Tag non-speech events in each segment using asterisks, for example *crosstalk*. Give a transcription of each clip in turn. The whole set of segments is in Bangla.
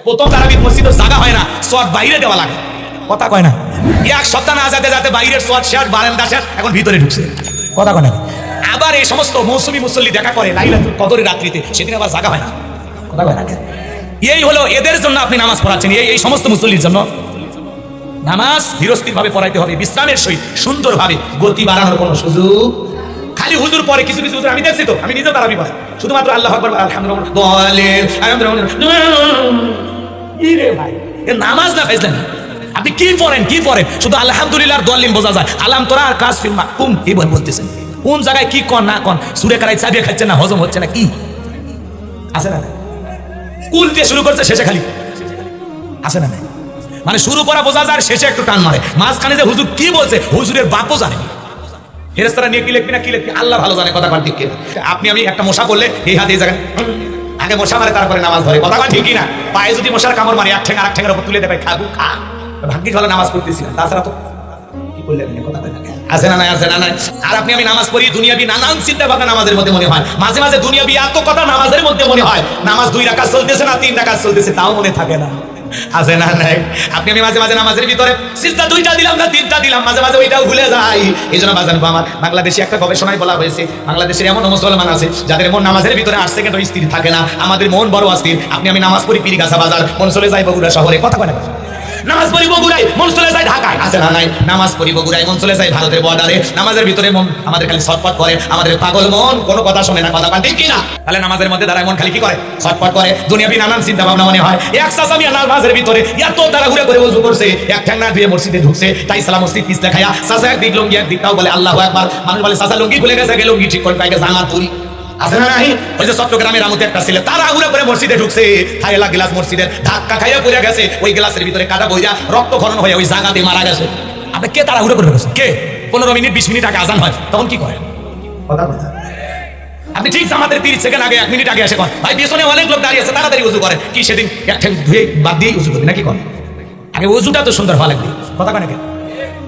প্রথম তারাবির মসজিদে জায়গা হয় না, সোয়াদ বাইরে দেওয়া লাগে। কথা কয় না? এক সপ্তাহ না যাতে যাতে বাইরের সোয়াদ শেষ, বারান্দা শেষ, এখন ভিতরে ঢুকছে। কথা কয় না? আবার এই সমস্ত মৌসুমী মুসল্লি দেখা করে লাইলাতুল কদরের রাত্রিতে, সেদিন আবার জায়গা হয় না। কথা কয় না? এই হলো এদের জন্য আপনি নামাজ পড়াচ্ছেন, এই এই সমস্ত মুসল্লির জন্য। নামাজ ধীরস্থির ভাবে পড়াইতে হবে, বিশ্রামের সহিত সুন্দরভাবে গতি বাড়ানোর কোনো সুযোগ খালি হুজুর পরে কিছু কিছু হুজুর আমি দেখছি তো আমি নিজেও তারাবি পড়াই শুধুমাত্র আল্লাহ আকবার আলহামদুলিল্লাহ। ভাই নামাজ না ফেজলেন আপনি কি পড়েন কি পড়েন? শুধু আলহামদুলিল্লাহ আর দোয়ালিম বোঝা যায়। আলাম তোরা আর কাজ ফিল্মা কুম এই বল বলতেছেন? কোন জায়গায় কি কর না কন সুরে কারাই চাবিয়ে খাচ্ছে না হজম হচ্ছে না কি? আছে না কুল দিয়ে শুরু করছে শেষে খালি। আছে না মানে শুরু করা বোঝা যায় আর শেষে একটু টান মারে। মাঝখানে যে হুজুর কি বলছে হুজুরের বাপও জানে না। ফেরেস্তারা নিয়ে কি লিখবি না কি লিখবি? আল্লাহ ভালো জানে, কথা ঠিক কিনা। আপনি, আমি একটা মশা করলে এই হাতে এই জায়গায় আগে মশা মারে, তারপরে নামাজ ধরে, কথা কন ঠিকই না পায়ে যদি মশার কামড় মারি এক ঠেঙ্গা আর এক ঠেঙ্গার উপর তুলে দেবে খাব, খা। ভাগ্যিস ভালো নামাজ পড়তেছিলাম। তাছাড়া তো কি করলে আপনি কথা কয় আছে না নাই, আছে না নাই। আর আপনি, আমি নামাজ পড়ি, দুনিয়াবি নানান চিন্তা ভাবনা নামাজের মধ্যে মনে হয়। মাঝে মাঝে দুনিয়াবি এত কথা নামাজের মধ্যে মনে হয়। নামাজ দুই রাকাত চলতেছে না, তিন রাকাত চলতেছে, তাও মনে থাকে না। আছে না নাই? আপনি আমি মাঝে মাঝে নামাজের ভিতরে সিজদা দুইটা দিলাম না তিনটা দিলাম, মাঝে মাঝে ওইটাও ভুলে যাই। এই জন্য বাজান আমার, বাংলাদেশে একটা গবেষণায় বলা হয়েছে, বাংলাদেশের এমন মুসলমান আছে, যাদের মন নামাজের ভিতরে আট সেকেন্ড স্থির থাকে না, আমাদের মন বড় অস্থির। আপনি আমি নামাজ পড়ি পিরিকাছা বাজার মন চলে যাই বগুড়া শহরে। কথা বলে নামাজ যায় ঢাকায়। আছে নামাজ যায় ভারতের বর্ডারে। নামাজের ভিতরে মন আমাদের খালি করে, আমাদের পাগল মন, কোনো কথা শোনে না, কথা ঠিক কি না? তাহলে নামাজের মধ্যে দাঁড়ায় মন খালি কি করে? করে। নানান চিন্তা ভাবনা মনে হয়। এক নামাজের ভিতরে এত তারা ঘুরে করছে, এক মসজিদে ঢুকছে, তাই সালাম মসজিদ পিছলে খায়া সাসা এক দিক লুঙ্গি বলে আল্লাহু আকবার। মানুষ বলে সাসা লুঙ্গি খুলে গেছে লুঙ্গি ঠিক করে পাই গেছে আছে না নাই? ওই যে চট্টগ্রামের আমতে একটা ছেলে তারা উড়ে করে মসজিদে ঢুকছে। থাইলা গ্লাস মসজিদের ধাক্কা খাইয়া পড়ে গেছে। ওই গ্লাসের ভিতরে কাটা বইয়া রক্ত খনন হয়ে ওই জায়গাতে মারা গেছে। আপনি কে তারা উড়ে করে গেছে কে? পনেরো মিনিট বিশ মিনিট আগে আজান হয়। তখন কি করেন? কথা কথা আপনি ঠিক আমাদের তিরিশ সেকেন্ড আগে এক মিনিট আগে এসে কন ভাই পেছনে অনেক লোক দাঁড়িয়ে আছে তাড়াতাড়ি উজু করে কি সেদিন এক ঠ্যাং ধুয়ে বাদ দিয়ে উজু করবি নাকি কন আগে উজুটা তো সুন্দর ভালো লাগবে। কথা কয় নাকি?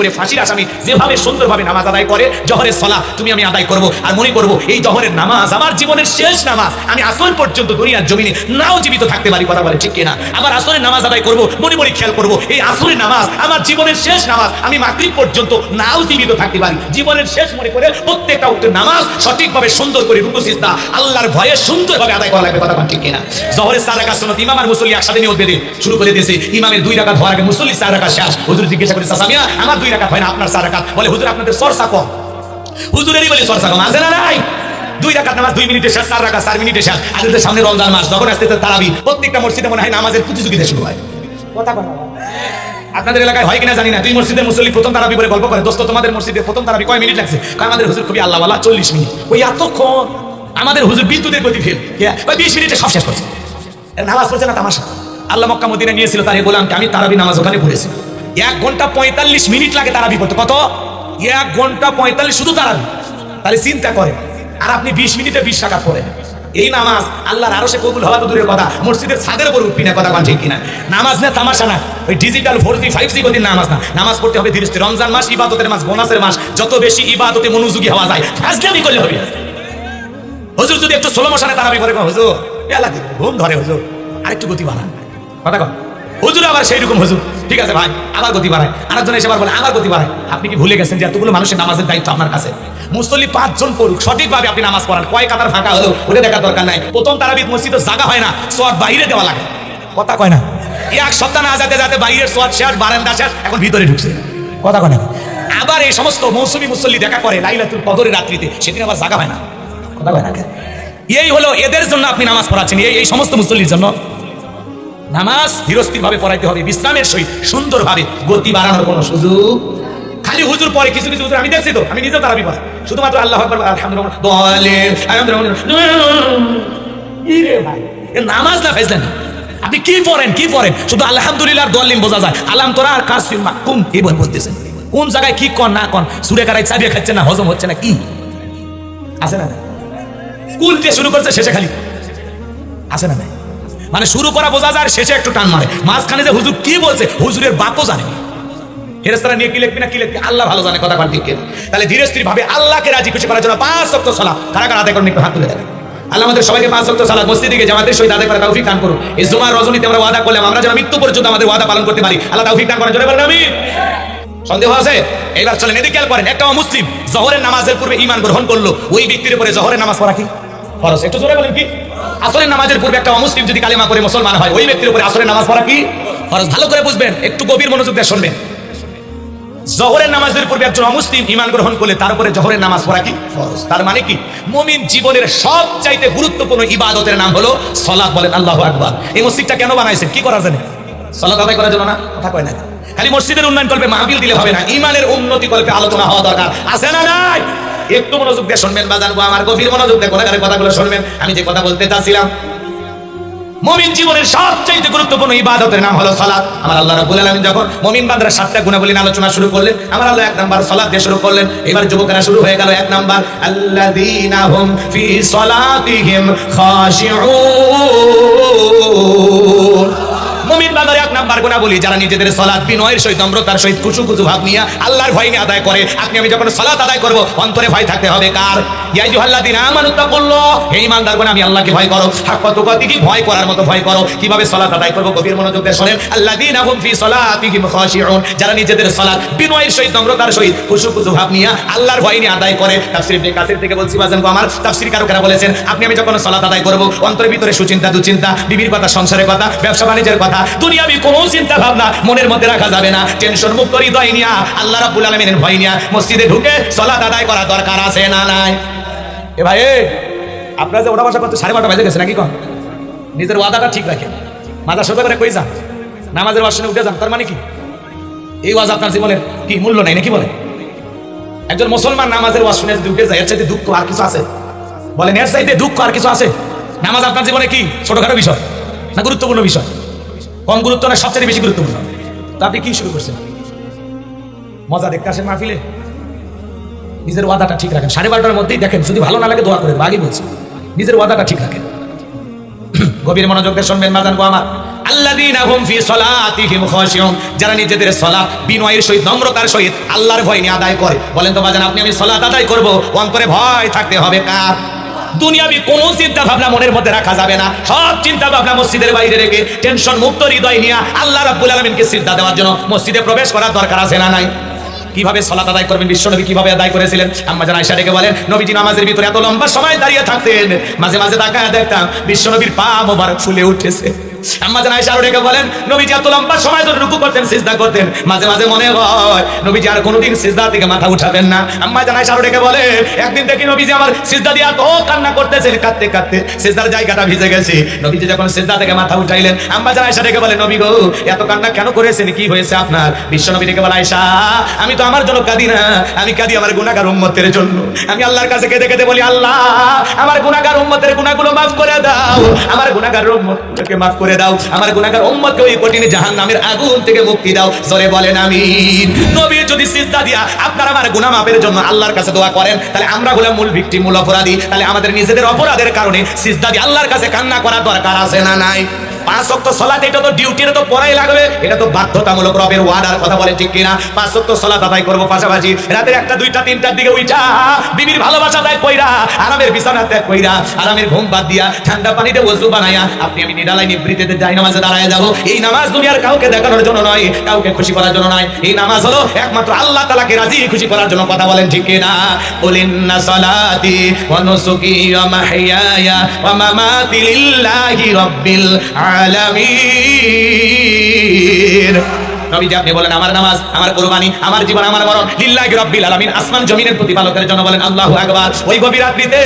করে ফাঁসির আসামি যেভাবে সুন্দরভাবে নামাজ আদায় করে, জহরের সলা তুমি আমি আদায় করব। আর মনে করব, এই জহরের নামাজ আমার জীবনের শেষ নামাজ। আমি আসর পর্যন্ত দুনিয়ার জমিনে নাও জীবিত থাকতে পারি, কথা বলে ঠিক কিনা? আবার আসরের নামাজ আদায় করব, মনে মনে খেয়াল করব, এই আসরের নামাজ আমার জীবনের শেষ নামাজ। আমি মাগরিব পর্যন্ত নাও জীবিত থাকতে পারি। জীবনের শেষ মনে করে প্রত্যেকটা উত্তর নামাজ সঠিকভাবে সুন্দর করে রুকু, সিজদা, আল্লাহর ভয়ে সুন্দরভাবে আদায় করা লাগবে, কথা ঠিক কিনা? জহরের চার রাকাত সুন্নাত ইমাম আর মুসল্লি একসাথে নিয়ত বেঁধে শুরু করে দিয়েছে। ইমামের দুই রাকাত হওয়ার আগে মুসল্লি চার রাকাত শেষ। হুজুর জিজ্ঞাসা করে সাসামিয়া আমার দুই রাকাত হয় না আপনার চার রাকাত বলে হুজুর আপনাদের চর্চা কম। হুজুরেরই বলে চর্চা কম। আছে না নাই? দুই রাকাত নামাজ দুই মিনিটে শেষ চার রাকাত চার মিনিটে শেষ। সামনে রমজান মাস যখন আসতে তারাবি প্রত্যেকটা মসজিদে মনে হয় নামাজের প্রতিযোগিতা শুরু হয়। কথা কথা আপনাদের এলাকায় হয় কিনা জানি না। তুই মসজিদের মুসল্লি প্রথম তারাবি বলে গল্প করে দোস্ত তোমাদের মসজিদে প্রথম তারাবি কয় মিনিট লাগছে? আমাদের হুজুর খুবই আল্লাহ আল্লাহ চল্লিশ মিনিট। ওই এতক্ষণ আমাদের হুজুর বিদ্যুতের গতি ফেল। ওই বিশ মিনিটে সব শেষ করছে। নামাজ পড়ছে না তামাশা? আল্লাহ মক্কা মদিনা নিয়েছিল তারে বললাম আমি তারাবি নামাজ ওখানে পড়েছি। এক ঘণ্টা পঁয়তাল্লিশ মিনিট লাগে তারাবি পড়তে কত? এক ঘণ্টা পঁয়তাল্লিশ শুধু তারাবি। তাহলে চিন্তা করে আর আপনি বিশ মিনিটে বিশ টাকা পড়েন। এই নামাজ আল্লাহর আরও সে কবুল হওয়া দূরের কথা, মসজিদের ছাদের উপর উঠবি না, কথা ঠিক কিনা। নামাজ না, তামাশা না, ওই digital four G five G গতির নামাজ না। নামাজ পড়তে হবে ধীরে। রমজান মাস ইবাদতের মাস, বোনাসের মাস, যত বেশি ইবাদতে মনোযোগী হওয়া যায়, ফাজলামি করলে হবে। হুজুর, যদি একটু ষোলো মশানে তারাবি করে হুজুর এলা দিন ঘুম ধরে হুজুর। আরেকটু গতি বাড়ান। কথা কন। হুজুর আবার সেই রকম হুজুর। ঠিক আছে ভাই, আবার গতি বাড়ায়। আরেকজন এসে আবার বলে, আবার গতি বাড়ায়। আপনি কি ভুলে গেছেন যে এতগুলো মানুষের নামাজের দায়িত্ব আপনার কাছে? মুসল্লি পাঁচজন পড়ুক, সঠিকভাবে আপনি নামাজ পড়ান। কয় কাতার ফাঁকা হলো ওটা দেখার দরকার নাই। প্রথম তারাবিদ মসজিদে জায়গা হয় না, সোয়াদ বাইরে দেওয়া লাগে। কথা কয় না। এক সপ্তাহ না যাতে যাতে বাইরের সোয়াদ শেষ, বারান্দা শেষ, এখন ভিতরে ঢুকছে। কথা কয় না। আবার এই সমস্ত মৌসুমী মুসল্লি দেখা করে লাইলাতুল কদরের রাত্রিতে, সেদিন আবার জায়গা হয় না। কথা কয় না। এই হলো এদের জন্য আপনি নামাজ পড়াচ্ছেন, এই এই সমস্ত মুসল্লির জন্য। নামাজ ধীরস্থির ভাবে পড়াইতে হবে, বিশ্রামের সহিত সুন্দরভাবে গতি বাড়ানোর কোনো সুযোগ খালি হুজুর পরে কিছু কিছু হুজুর আমি দেখছি তো, আমি নিজেও তারাবি শুধুমাত্র আল্লাহ আকবার আলহামদুলিল্লাহ নামাজ না ফেজলেন আপনি কি পড়েন কি পড়েন? শুধু আলহামদুলিল্লাহ দলিম বোঝা যায়। আলাম তোরা আর কাজ কুম এই বল বলতেছেন? কোন জায়গায় কি কন না কন সুরে কারাই চাবিয়ে খাচ্ছে না, হজম হচ্ছে না, কি? আছে না কুল দিয়ে শুরু করছে, শেষে খালি? আছে না নাই? মানে শুরু করা বোঝা যায় শেষে একটু টান মারে। মাঝখানে যে হুজুর কি বলছে, হুজুরের বাপও জানে নিয়ে কি না, কি আল্লাহ ভালো জানে, কথা। তাহলে ধীরে ভাবে আল্লাহকে রাজি, খুশি করার জন্য পাঁচ কারা কারা আদায় করুন, একটু হাত তুলে আল্লাহ আমাদের সবাইকে পাঁচ সহিত আদায় করা দান করুন। এই জুমার রজনীতে আমরা ওয়াদা করলাম, আমরা যেন মৃত্যু পর্যন্ত আমাদের ওয়াদা পালন করতে পারি। আল্লাহ তৌফিক দান করেন, জোরে বলেন আমি সন্দেহ আছে? এইবার চলেন, এদিকে খেয়াল করেন, একটা মুসলিম জহরের নামাজের পূর্বে ইমান গ্রহণ করল। ওই ব্যক্তির উপরে জহরের নামাজ পড়া কি? ফরজ। একটু জোরে বলেন কি? আসরের নামাজের পূর্বে একটা অমুসলিম যদি কালিমা করে মুসলমান হয়, ওই ব্যক্তির উপরে আসরের নামাজ পড়া কি? ফরজ। ভালো করে বুঝবেন, একটু গভীর মনোযোগ দিয়ে শুনবেন। জহরের নামাজের পূর্বে একজন অমুসলিম ইমান গ্রহণ করলে তার উপরে জহরের নামাজ পড়া কি? ফরজ। তার মানে কি? মুমিন জীবনের সবচাইতে গুরুত্বপূর্ণ ইবাদতের নাম হলো সলাৎ বলেন আল্লাহু আকবার। এই মসজিদটা কেন বানাইছেন? কি করার জন্য সলাৎ আদায় করার জন্য না, কথা কয় না। খালি মসজিদের উন্নয়ন করবে মাহফিল দিলে হবে না ইমানের উন্নতি করবে আলোচনা হওয়া দরকার। আছে না নাই? একটু মনোযোগ দিয়ে শুনবেন বা গো, আমার গভীর মনোযোগ দিয়ে কোলাগারের কথাগুলো শুনবেন। আমি যে কথা বলতে চাচ্ছিলাম, মুমিন জীবনের সবচেয়ে গুরুত্বপূর্ণ ইবাদতের নাম হলো সালাত। আমার আল্লাহ রাব্বুল আলামিন যখন মুমিন বান্দার সাতটা গুণাবলী আলোচনা শুরু করলেন, আমার আল্লাহ এক নাম্বার সালাত দিয়ে শুরু করলেন। এবার যুবকেরা শুরু হয়ে গেল এক নাম্বার, আল্লাযীনা হুম ফি সালাতিহিম খাশিউন। মুমিন বান্দার এক নাম্বার গুণা বলি যারা নিজেদের সলাৎ বিনয়ের সহিত, নম্রতার সহিত কুচু কুচু ভাব নিয়ে আল্লাহর ভয় নিয়ে আদায় করে, আপনি আমি যখন সলাৎ আদায় করব, অন্তরে ভয় থাকতে হবে। কার? ইয়া আইয়ুহাল্লাযীনা আমানু তাকুল্লাহ হে ঈমানদার গুণ, আমি আল্লাহকে ভয় করো। হাক্কাত তুকাতিহি ভয় করার মতো ভয় করো। কীভাবে সলাৎ আদায় করব? গভীর মনোযোগ দিয়ে শুনেন। আল্লাযীনা হুম ফি সলাতিহিম খাশিউন। যারা নিজেদের সলাৎ বিনয়ের সহিত, নম্রতার সহিত কুচু কুচু ভাব নিয়ে আল্লাহর ভয় নিয়ে আদায় করে, তাফসীর ইবনে কাসির থেকে বলছি, বাজান আমার, তাফসীর কারকেরা বলেছেন, আপনি আমি যখন সলাৎ আদায় করব, অন্তরের ভিতরে সুচিন্তা, দুচিন্তা, বিবির কথা, সংসারের কথা, ব্যবসা বাণিজ্যের কথা দুনিয়াবি কোনো চিন্তা ভাবনা মনের মধ্যে রাখা যাবে না। টেনশন মুক্ত হৃদয় নিয়া, আল্লাহ রাব্বুল আলামিনের ভয় নিয়া মসজিদে ঢুকে সলাৎ আদায় করা দরকার আছে না নাই? এ ভাই আপনারা যে ওটা বাসা করতে সাড়ে বারোটা বাজে গেছে নাকি কন? নিজের ওয়াদাটা ঠিক রাখেন। মাথা সোজা করে কই যান? নামাজের বাসনে উঠে যান, তার মানে কি? এই ওয়াজ আপনার জীবনের কি মূল্য নাই নাকি বলে? একজন মুসলমান নামাজের ওয়াজ শুনে যদি উঠে যায়, এর চাইতে দুঃখ আর কিছু আছে? বলেন, এর চাইতে দুঃখ আর কিছু আছে? নামাজ আপনার জীবনে কি ছোটখাটো বিষয় না গুরুত্বপূর্ণ বিষয়? কম গুরুত্ব না সবচেয়ে বেশি গুরুত্বপূর্ণ। তো আপনি কি শুরু করছেন? মজা দেখতে আসেন মাহফিলে। নিজের ওয়াদাটা ঠিক রাখেন। সাড়ে বারোটার মধ্যেই দেখেন, যদি ভালো না লাগে দোয়া করে আগেই বলছি। নিজের ওয়াদাটা ঠিক রাখেন। *clears throat* গভীর মনোযোগ দিয়ে শুনবেন মাজান গো আমার। যারা নিজেদের সালাত বিনয়ের সহিত, নম্রতার সহিত আল্লাহর ভয় নিয়ে আদায় করে, বলেন তো বাজান আপনি আমি সালাত আদায় করব, অন্তরে ভয় থাকতে হবে কার? দুনিয়াবি কোনো চিন্তা ভাবনা মনের মধ্যে রাখা যাবে না। সব চিন্তা ভাবনা মসজিদের বাইরে রেখে টেনশন মুক্ত হৃদয় নিয়ে আল্লাহ রাব্বুল আলামিনকে সিজদা দেওয়ার জন্য মসজিদে প্রবেশ করার দরকার আছে না নাই? কীভাবে সলাত আদায় করবেন, বিশ্বনবী কীভাবে আদায় করেছিলেন? আম্মা জান আয়েশা ডেকে বলেন, নবীজি নামাজের ভিতরে এত লম্বা সময় দাঁড়িয়ে থাকতেন, মাঝে মাঝে তাকায় দেখতাম, বিশ্বনবীর পা মোবারক ফুলে উঠেছে। আমার আপনার? বিশ্ব বলে আমি তো আমার জন্য কাঁদি না, আমি কাঁদি আমার গুনাহগার উম্মতের জন্য। আমি আল্লাহর কাছে কেঁদে কেঁদে বলি, আল্লাহ, আমার গুনাহগার উম্মতের গুনাহগুলো মাফ করে দাও। আমার গুনাহগার উম্মতকে মাফ করে দাও। আমার গুণাগার উম্মতকে ওই কঠিন জাহান্নামের আগুন থেকে মুক্তি দাও। জোরে বলেন, আমিন। নবী যদি সিজদা দিয়া আপনারা আমার গুনাহ মাফের জন্য আল্লাহর কাছে দোয়া করেন, তাহলে আমরা হলাম মূল ভিকটিম, মূল অপরাধী। তাহলে আমাদের নিজেদের অপরাধের কারণে সিজদা দিয়ে আল্লাহর কাছে কান্না করা দরকার আছে না নাই? পাঁচ অক্ট সলাত এটা তো ডিউটি তো পড়াই লাগবে। এটা তো বাধ্যতামূলক রবের ওয়ার্ডার কথা বলে ঠিক কিনা? পাঁচ অক্ট সলাত আদায় করব পাশাপাশি রাতের একটা, দুইটা, তিনটার দিকে উইটা বিবির ভালোবাসা দেয় কইরা, আরামের বিছানা ত্যাগ কইরা, আরামের ঘুম বাদ দিয়া ঠান্ডা পানিতে ওযু বানায়া আপনি আমি নিরালাই নিবৃত্তিতে যাই, নামাজে দাঁড়ায় যাব। এই নামাজ দুনিয়ার কাউকে দেখানোর জন্য নয়, কাউকে খুশি করার জন্য নয়। এই নামাজ হলো একমাত্র আল্লাহ তাআলাকে রাজি, খুশি করার জন্য কথা বলেন ঠিক কিনা? বলিন্না সালাতি ওয়া নুসুকি ওয়া মাহইয়ায়া ওয়া মামাতি নবীজি আপনি বলেন, আমার নামাজ, আমার কুরবানি, আমার জীবন, আমার মরণ, লিল্লাহি রাব্বিল আলামিন। আসমান জমিনের প্রতিপালকের জন্য বলেন, আল্লাহু আকবার। ওই গভীর রাত্রিতে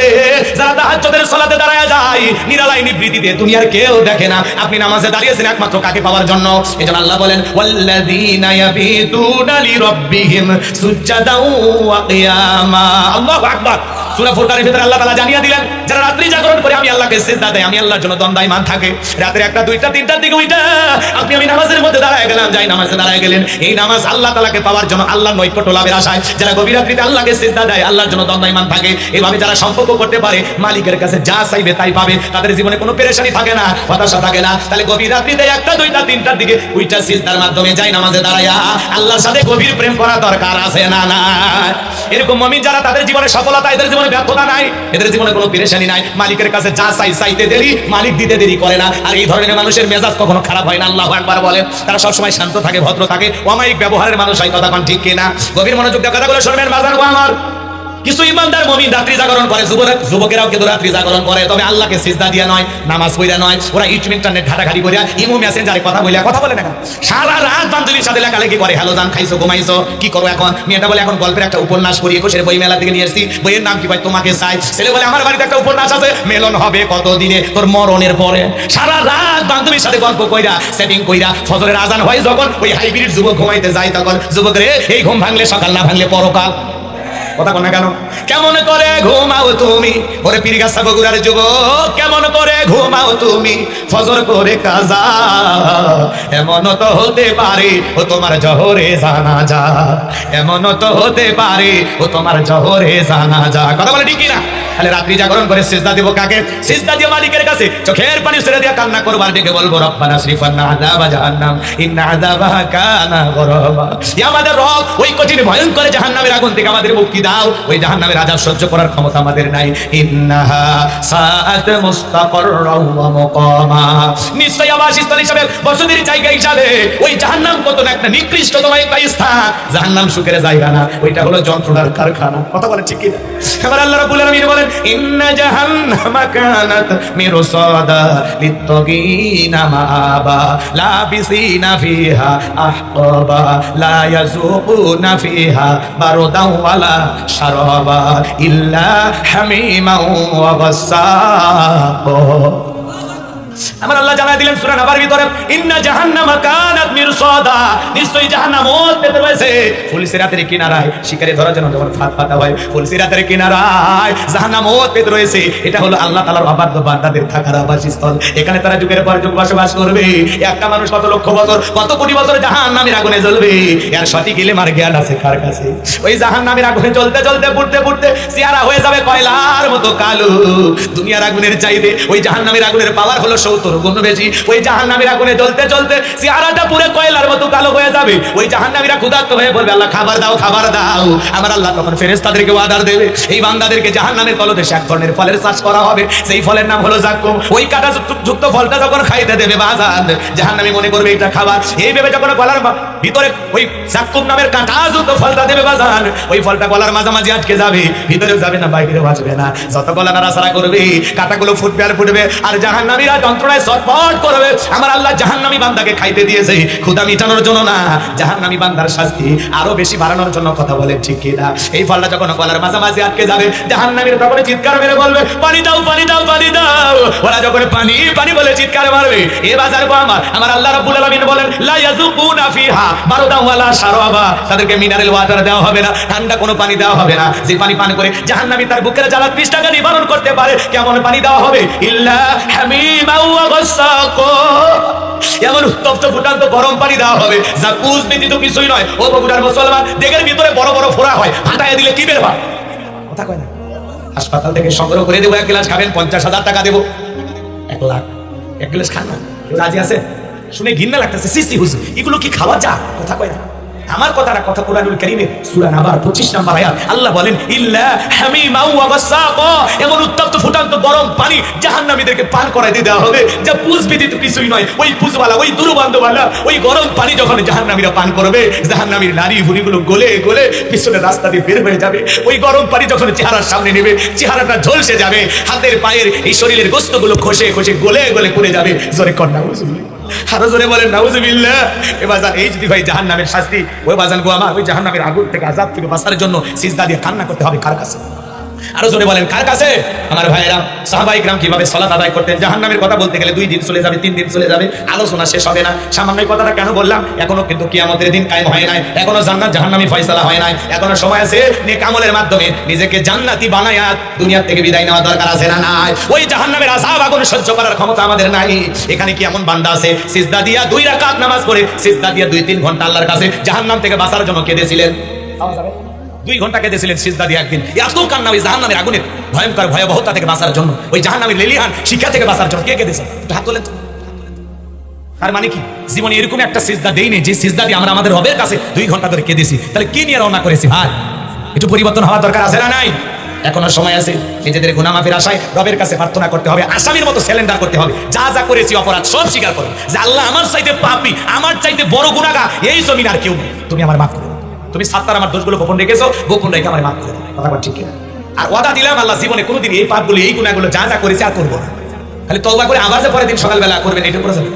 যারা তাহাজ্জুদের সালাতে দাঁড়ায় যায় নিরালাই নিবৃত্তিতে দুনিয়ার কেউ দেখে না। আপনি নামাজে দাঁড়িয়েছেন একমাত্র কাকে পাওয়ার জন্য? এজন্য আল্লাহ বলেন, ওয়াল্লাযীনা ইয়াবিতুনা লিরাব্বিহিম সুজ্জাদাও ওয়া কিয়ামা। আল্লাহু আকবার। সূরা ফুরকানের ভিতরে আল্লাহ তাআলা জানিয়ে দিলেন, যারা রাত্রি জাগরণ করে, আমি আল্লাহকে সিজদা দেয় আমি আল্লাহর জন্য দ্বন্দ্বায়মান থাকে। রাতের একটা, দুইটা, তিনটার দিকে উইটা আপনি আমি নামাজের মধ্যে দাঁড়ায় গেলাম, যাই নামাজে দাঁড়ায় গেলেন। এই নামাজ আল্লাহ তাআলাকে পাওয়ার জন্য আল্লাহর নৈকট্য লাভের আশায়, যারা গভীর রাত্রিতে আল্লাহকে সিজদা দেয়, আল্লাহর জন্য দ্বন্দ্বায়মান থাকে। এভাবে যারা সম্পর্ক করতে পারে, মালিকের কাছে যা চাইবে তাই পাবে। তাদের জীবনে কোনো পেরেশানি থাকে না, হতাশা থাকে না। তাহলে গভীর রাত্রিতে একটা, দুইটা, তিনটার দিকে উইটা সিজদার মাধ্যমে যাই নামাজে দাঁড়ায়া। আল্লাহর সাথে গভীর প্রেম করা দরকার আছে না না এরকম মমিন যারা তাদের জীবনে সফলতা, এদের জীবনে ব্যর্থতা নাই, এদের জীবনে কোনো পেরেশানি নাই। মালিকের কাছে যা চাই, চাইতে দেরি, মালিক দিতে দেরি করে না। আর এই ধরনের মানুষের মেজাজ কখনো খারাপ হয় না, আল্লাহ একবার বলেন তারা সবসময় শান্ত থাকে, ভদ্র থাকে। অমায়িক ব্যবহারের মানুষ হয়, কথা ঠিক কিনা? গভীর মনোযোগ দিয়ে কথাগুলো শুনবেন বাজার আমার। কিছু ইমানদার মমিন রাত্রি জাগরণ করে, যুবক যুবকেরাও কিন্তু রাত্রি জাগরণ করে। তবে আল্লাহকে সিজদা দিয়া নয়, নামাজ পড়া নয়, ওরা ইউটিউব ইন্টারনেট ঘাটাঘাটি করিয়া ইমো মেসেঞ্জারে কথা বলে কথা বলে না সারা রাত বান্ধবীর সাথে লেখালেখি করে, হ্যালো জান, খাইছো, ঘুমাইছো, কি করো এখন? মেয়েটা বলে, এখন গল্পের একটা উপন্যাস পড়ি, একুশের বই মেলা থেকে নিয়ে এসেছি। বইয়ের নাম কি ভাই? তোমাকে চাই। ছেলে বলে, আমার বাড়িতে একটা উপন্যাস আছে, মেলন হবে কত দিনে তোর মরণের পরে। সারা রাত বান্ধবীর সাথে গল্প কইরা সেটিং কইরা, ফজরের আজান হয় যখন, ওই হাইব্রিড যুবক ঘুমাইতে যায় তখন। যুবক রে, এই ঘুম ভাঙলে সকাল না ভাঙলে পরকাল। কথা না কেন? কেমন করে ঘুমাও তুমি? ওরে পিরিগাছা বগুড়ার যুব কেমন করে ঘুমাও তুমি? ফজর করে কাজা, এমন তো হতে পারে ও তোমার জহরে জানা যা এমন তো হতে পারে ও তোমার জহরে জানা যা কথা বলে ঠিকই না তাহলে রাত্রি জাগরণ করে সিজদা দিব কাকে? সিজদা দিয়ে মালিকের কাছে চোখের পানি ছেড়ে দিয়ে কান্না করবার ডেকে বলব, রব্বানা শ্রীফান্না আযাবা জাহান্নাম, ইন্না আযাবাহা কানা গরাবা। ইয়া আমাদের রব ওই কঠিন ভয়ঙ্কর জাহান্নামের আগুন থেকে আমাদের মুক্তি দাও। ওই জাহান্নামের আযাব সহ্য করার ক্ষমতা আমাদের নাই। ইন্নাহা সাআত মুস্তাকাররা ওয়া মুকামা। নিশ্চয় আবাসস্থল হিসাবে, বসতির জায়গা হিসাবে ওই জাহান্নাম কত না একটা নিকৃষ্টতম একটা স্থান। জাহান্নাম সুখের জায়গা না, ওইটা হলো যন্ত্রণার কারখানা। কথা বলে ঠিক কি না এবার আল্লাহ রাব্বুল আলামিন বলেন ইন্না জাহান্নামা কানাত মিরসাদা লিত্তাগিনা মাআবা, লাবিসিনা ফিহা আহকাবা লা ইয়াযুকুনা ফিহা বারদান ওয়ালা শারাবা ইল্লা হামিমা ওয়া গাসসাকা আমার আল্লাহ জানাই দিলেন সূরা নাবার ভিতরে, ইন্না জাহান্নামা কানাত মিরসাদা। নিশ্চয়ই জাহান্নাম ওত পেতে রয়েছে। ফুলসিরাতের কিনারায় শিকারে ধরার জন্য যখন ফাঁদ পাতা হয়। ফুলসিরাতের কিনারায় জাহান্নাম ওত পেতে রয়েছে। এটা হলো আল্লাহ তাআলার অবাধ্য বান্দাদের থাকার আবাসস্থল। এখানে তারা যুগের পর যুগ বসবাস করবে। একটা মানুষ কত লক্ষ বছর, কত কোটি বছর জাহান্নামের আগুনে জ্বলবে? এর সঠিক ইলম আর জ্ঞান আছে কার কাছে? ওই জাহান্নামের আগুনে জ্বলতে জ্বলতে পুড়তে পুড়তে চেহারা হয়ে যাবে কয়লার মতো কালো। দুনিয়ার আগুনের চাইতে ওই জাহান্নামের আগুনের পাওয়ার হলো সত্তর বেশি ওই আগুনে জ্বলতে চেহারাটা কয়লার মতো কালো হয়ে যাবে। ওই ক্ষুধার্ত হয়ে বলবে, আল্লাহ, খাবার দাও খাবার দাও। আমার আল্লাহ তখন দেবে, এই বান্দাদেরকে এক ধরনের ফলের চাষ করা হবে। সেই ফলের নাম হলো ওই কাটা যুক্ত- ফলটা যখন খাইতে দেবে বাজার মনে করবে, এটা খাবার। এই ভেবে যখন গলার ভিতরে ওই নামের যুক্ত ফলটা দেবে বাজার, ওই ফলটা গলার মাঝামাঝি আটকে যাবে ভিতরেও যাবে না বাইরেও আসবে না। যত গলা নাড়াচাড়া করবে, কাঁটাগুলো ফুটবে আর ফুটবে, আর জাহান্নামীরা যন্ত্রণায় ছটফট করবে। আমার আল্লাহ জাহান্নামী বান্দাকে খাইতে দিয়েছে। মিটানোর জন্য না। জাহান্নামী বান্দার শাস্তি আরও বেশি বাড়ানোর জন্য কথা ঠিক কি না? এই ফলটা যখন গলার মাঝামাঝি আটকে যাবে, জাহান্নামীর তখন চিৎকার মেরে বলবে, পানি দাও পানি দাও পানি দাও। ওরা যখন পানি পানি বলে চিৎকার মারবে, এ বাজার আমার। আমার আল্লাহ রাব্বুল আলামিন বলেন, লা ইয়াযুকুনা ফিহা শারাবা। তাদেরকে মিনারেল ওয়াটার দেওয়া হবে না, ঠান্ডা কোনো পানি দেওয়া হবে না। যে পানি পান করে জাহান্নামী তার বুকের জ্বালা নিবারণ করতে পারে, কেমন পানি দেওয়া হবে? ইল্লা এমন উত্তপ্ত ফুটান্ত গরম পানি দেওয়া হবে। যা কুজ ব্যতীত কিছুই নয়। ও বগুড়ার মুসলমান দেখের ভিতরে বড় বড় ফোড়া হয়। ফাটাইয়া দিলে কি বের হয়? কথা কয় না। হাসপাতাল থেকে সংগ্রহ করে দেবো, এক গ্লাস খাবেন, পঞ্চাশ হাজার টাকা দেবো। এক লাখ। এক গ্লাস খান না? রাজি আছে? শুনে ঘিন্না লাগতেছে। সিসি হুসু এগুলো কি খাওয়া যা কথা কয় না। আমার কথাটা কথা কোরআনুল কারীমে সূরা নাবার 25 নাম্বার আয়াত। আল্লাহ বলেন, ইল্লা হামিমা ওয়া গাসাকা এমন উত্তপ্ত ফুটান্ত গরম পানি জাহান্নামীদেরকে পান করাইতে দেওয়া হবে, যা পুজ কিছুই নয়। ওই পুজওয়ালা, ওই দুর্বান্ধওয়ালা, ওই গরম পানি যখন জাহান্নামীরা পান করবে, জাহান্নামীর নারী ভুড়িগুলো গলে গলে পিছনে রাস্তা দিয়ে বের হয়ে যাবে। ওই গরম পানি যখন চেহারার সামনে নেবে, চেহারাটা ঝলসে যাবে, হাতের পায়ের এই শরীরের গোস্তগুলো খসে খসে গলে গলে পড়ে যাবে। জোরে কন্যা আরও জোরে বলেন, নাউজুবিল্লাহ। এ বাজান এই যদি ভাই জাহান্নামের শাস্তি, ওই বাজান গো আমার, ওই জাহান্নামের আগুন থেকে আজাদ থেকে বাঁচার জন্য সিজদা দিয়ে কান্না করতে হবে কার কাছে? আরও জোরে বলেন, কার কাছে? আমার ভাইয়েরা, সাহাবাই গ্রাম কীভাবে সলাত আদায় করতেন? জাহান্নামের কথা বলতে গেলে দুই দিন চলে যাবে, তিন দিন চলে যাবে, আলোচনা শেষ হবে না। সামান্য কথাটা কেন বললাম? এখনও কিন্তু কিয়ামতের দিন কায়েম হয় নাই, এখনও জান্নাত, জাহান্নামি ফয়সালা হয় নাই, এখনও সময় আছে নেক আমলের মাধ্যমে নিজেকে জান্নাতি বানায়া দুনিয়া থেকে বিদায় নেওয়া দরকার আছে না নাই? ওই জাহান্নামের আযাব আগুন সহ্য করার ক্ষমতা আমাদের নাই। এখানে কি এমন বান্দা আছে? সিজদা দিয়া দুই রাকাত নামাজ পড়ে, সিজদা দিয়া দুই তিন ঘণ্টা আল্লাহর কাছে জাহান্নাম থেকে বাঁচার জন্য কেঁদেছিলেন। দুই ঘণ্টা কেঁদেছিলেন সিজদা দিয়ে একদিন। এত কান্না ওই জাহান্নামের আগুনের ভয়ঙ্কর ভয়াবহতা থেকে বাঁচার জন্য। ওই জাহান্নামের লেলিহান শিক্ষা থেকে বাঁচার জন্য। কে একটু হাত তোলেন তার মানে কি? জীবনে এরকম একটা সিজদা দেইনি যে সিজদা দিয়ে আমরা আমাদের রবের কাছে দুই ঘণ্টা ধরে কেঁদেছি। তাহলে কি নিয়ে রওনা করেছি? ভাই, একটু পরিবর্তন হওয়ার দরকার আছে না নাই? এখনও সময় আছে, নিজেদের গুনামাফির আশায় রবের কাছে প্রার্থনা করতে হবে, আসামির মতো স্যালেন্ডার করতে হবে। যা যা করেছি অপরাধ সব স্বীকার করো যে আল্লাহ আমার চাইতে পাপি, আমার চাইতে বড় গুণাগা এই জমিন আর কেউ তুমি আমার মাফ করে। তুমি সাত্তার আমার দোষগুলো গোপন রেখেছো, গোপন রেখে আমার মাফ করে। কথা ঠিক আর ওয়াদা দিলাম আল্লাহ, জীবনে কোনোদিন এই পাপগুলো, এই গুণাগুলো যা যা করেছে আর করব না। খালি তওবা করে আবার যে পরের দিন সকালবেলা করবেন, এটা করে যাবে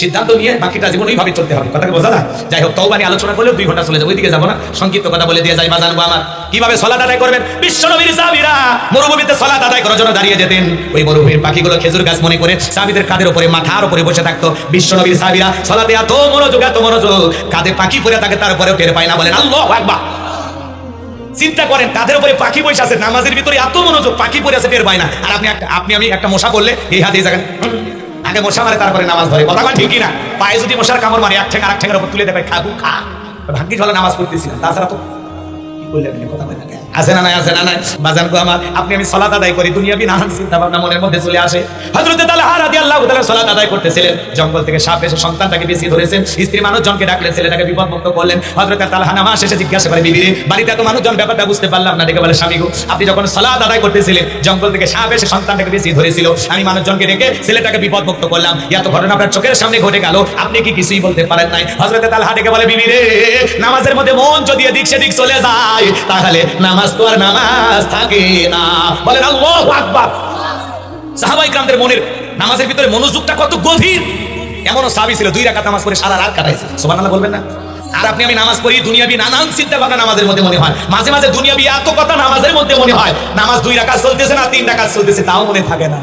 সিদ্ধান্ত নিয়ে বাকিটা জীবন ওইভাবে চলতে হবে। কথাকে বোঝা যায়? যাই হোক তওবা নিয়ে আলোচনা করলে দুই ঘণ্টা চলে যাবে। ওইদিকে যাব না। সংক্ষিপ্ত কথা বলে দিয়ে যাই বা জানব আমার কীভাবে সলাত আদায় করবেন? বিশ্বনবীর সাহাবীরা মরুভূমিতে সলাত আদায় করার জন্য দাঁড়িয়ে যেতেন। ওই মরুভূমির পাখিগুলো খেজুর গাছ মনে করে সাহাবীদের কাদের উপরে মাথার উপরে বসে থাকতো। বিশ্বনবীর সাহাবীরা সলাতে এত মনোযোগ এত মনোযোগ। কাঁধে পাখি পরে থাকে তারপরেও টের পায় না বলেন আল্লাহ আকবার। চিন্তা করেন কাদের উপরে পাখি বসে আছে নামাজের ভিতরে এত মনোযোগ পাখি পড়ে আছে টের পায় না। আর আপনি আপনি আমি একটা মশা করলে এই হাতে হুম, আগে মশা মারে তারপরে নামাজ ধরে। কথা কন ঠিকই না পায়ে যদি মশার কামড় মারে, এক ঠেঙ্গা এক ঠেঙ্গার উপর তুলে দেবে, খাবু খা। ভাগ্যি ঝলে নামাজ পড়তেছিলাম তাছাড়া তো কি বললে কথা বলে না? আছে না নাই, আছে না নাই? বাজান গো আমার, আপনি আমি সলাত আদায় করি, দুনিয়াবি নানান চিন্তা ভাবনা মনের মধ্যে চলে আসে। হযরতে তালহা রাদিয়াল্লাহু তাআলা সলাত আদায় করতেছিলেন, জঙ্গল থেকে সাপ এসে সন্তানটাকে বেশি ধরেছেন, স্ত্রী মানুষজনকে ডাকলেন ছেলেটাকে বিপদমুক্ত করলেন। হযরতে তালহা নামাজ শেষে জিজ্ঞাসা করে, বিবিরে, বাড়িতে এত মানুষজন, ব্যাপারটা বুঝতে পারলাম না। দেখে বলে, স্বামী গো, আপনি যখন সলাত আদায় করতেছিলেন, জঙ্গল থেকে সাপ এসে সন্তানটাকে বেশি ধরেছিল। আমি মানুষজনকে ডেকে ছেলেটাকে বিপদমুক্ত করলাম। এত ঘটনা আপনার চোখের সামনে ঘটে গেল। আপনি কি কিছুই বলতে পারেন নাই? হযরতে তালহা ডেকে বলে, বিবিরে, নামাজের মধ্যে মন যদি এদিক সেদিক চলে যায়, তাহলে নামাজ তো আর নামাজ থাকে না। বলেন আল্লাহু আকবার। সাহাবাই গ্রামদের মনের নামাজের ভিতরে মনোযোগটা কত গভীর। এমনও সাহাবী ছিল, দুই রাকাত নামাজ পড়ে সারা রাত কাটাইছে। সুবহানাল্লাহ বলবেন না? আর আপনি আমি নামাজ পড়ি, দুনিয়াবি নানান চিন্তা ভাবনা নামাজের মধ্যে মনে হয়। মাঝে মাঝে দুনিয়াবি এত কথা নামাজের মধ্যে মনে হয়। নামাজ দুই রাকাত চলতেছে না, তিন রাকাত চলতেছে, তাও মনে থাকে না।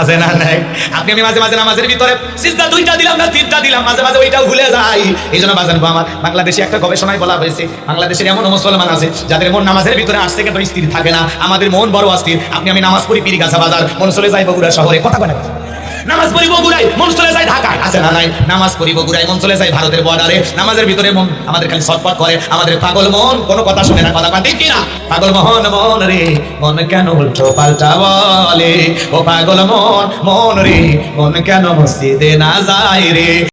আছে না নাই? আপনি আমি মাঝে মাঝে নামাজের ভিতরে সিজদা দুইটা দিলাম না তিনটা দিলাম, মাঝে মাঝে ওইটা ভুলে যাই। এই জন্য বাজান আমার, বাংলাদেশে একটা গবেষণায় বলা হয়েছে, বাংলাদেশের এমন মুসলমান আছে, যাদের মন নামাজের ভিতরে আট সেকেন্ড স্থির থাকে না, আমাদের মন বড় অস্থির। আপনি আমি নামাজ পড়ি, পিরিগাছা বাজার মন চলে যাই বগুড়া শহরে, কথা বলে নামাজ পড়ি বগুড়াই মন চলে যায় ঢাকায়। আছে না নাই? নামাজ পড়ি বগুড়াই মন চলে যায় ভারতের বর্ডারে নামাজের ভিতরে মন আমাদের খালি ছটফট করে। আমাদের পাগল মন, কোনো কথা শুনে না, কথা ঠিক কিনা? পাগল মন মন রে, মন কেন উল্টো পাল্টা বলে? ও পাগল মন মন রে, মন কেন মসজিদে না যায় রে?